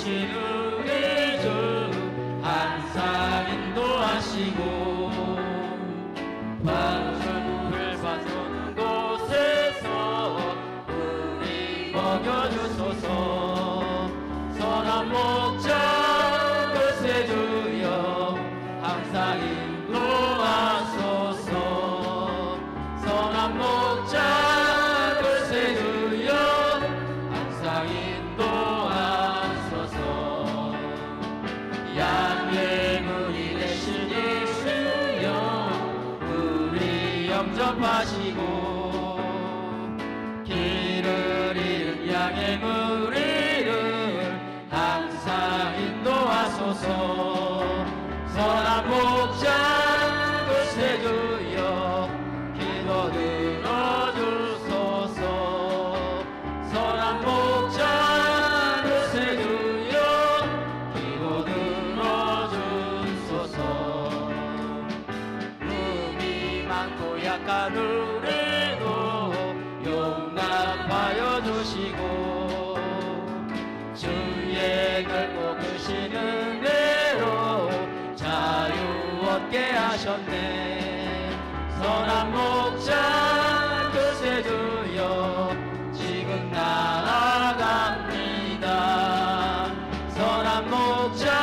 되신 우리 주 항상 인도하시고 만물을 봐주는 곳에서 우리 먹여주소서. 선한 목자 그새 주여 항상 인도하소서. 선한 목 영접하시고 길을 잃은 양의 무리를 항상 인도하소서. 선한 목자 그새 주여 기도 들어주소서. 선한 목자 그새 주여 기도 들어주소서. 몸이 많고 약한 우리도 용납하여 주시고 주의 결코 크시는 대로 자유 얻게 하셨네. 선한 목자 그새 주여 지금 날아갑니다. 선한 목자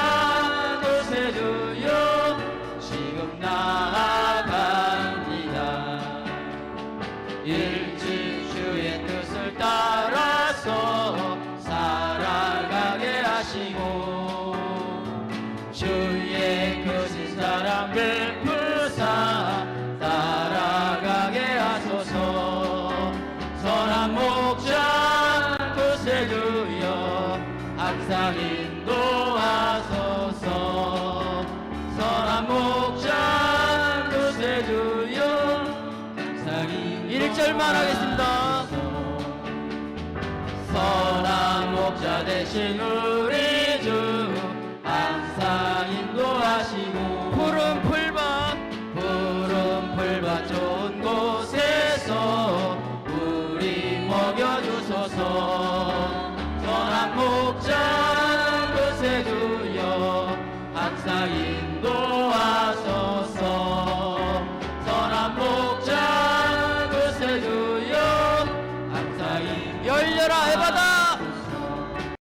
항상 인도하소서. 선한 목자 그세 주여. 항상 일절만 하겠습니다. 선한 목자 대신 우리 주. 항상 인도하시고 목자